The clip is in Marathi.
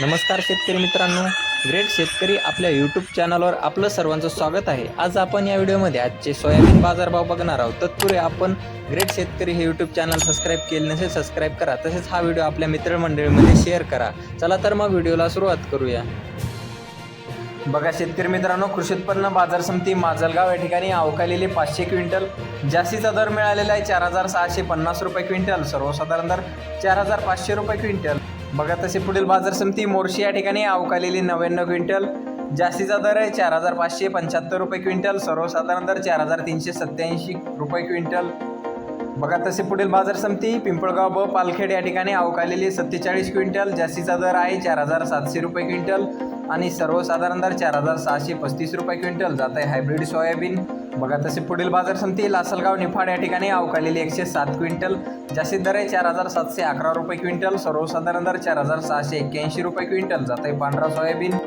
नमस्कार शेतकरी मित्रांनो. ग्रेट शेतकरी आपल्या यूट्यूब चॅनलवर आपलं सर्वांचं स्वागत आहे. आज आपण या व्हिडिओमध्ये आजचे सोयाबीन बाजारभाव बघणार आहोत. तत्पूर्वी आपण ग्रेट शेतकरी हे यूट्यूब चॅनल सबस्क्राईब केले नसेल सबस्क्राईब करा. तसेच हा व्हिडिओ आपल्या मित्रमंडळीमध्ये शेअर करा. चला तर मग व्हिडिओला सुरुवात करूया. बघा शेतकरी मित्रांनो कृषी उत्पन्न बाजार समिती माजलगाव या ठिकाणी अवकालेले पाचशे क्विंटल जास्तीचा दर मिळालेला आहे चार हजार सहाशे पन्नास रुपये क्विंटल सर्वसाधारण दर चार हजार पाचशे रुपये क्विंटल. बघा तसे पुढील बाजार समिती मोर्शी या ठिकाणी अवकालेली नव्याण्णव क्विंटल. जास्तीचा दर आहे चार हजार पाचशे पंच्याहत्तर रुपये क्विंटल. सर्वसाधारण दर चार हजार तीनशे सत्याऐंशी रुपये क्विंटल. बघा तसे पुढील बाजार समिती पिंपळगाव ब पालखेड या ठिकाणी अवकालेली सत्तेचाळीस क्विंटल जास्तीचा दर आहे चार हजार सातशे रुपये क्विंटल आणि सर्वसाधारण दर चार हजार सहाशे पस्तीस रुपये क्विंटल. जात आहे हायब्रिड सोयाबीन. बघा तसे पुढील बाजार समिती लासलगाव निफाड या ठिकाणी अवकालेली एकशे सात क्विंटल. जास्तीत दर आहे चार हजार सातशे अकरा रुपये क्विंटल. सर्वसाधारण दर चार हजार सहाशे एक्क्याऐंशी रुपये क्विंटल. जात आहे पांढरा सोयाबीन.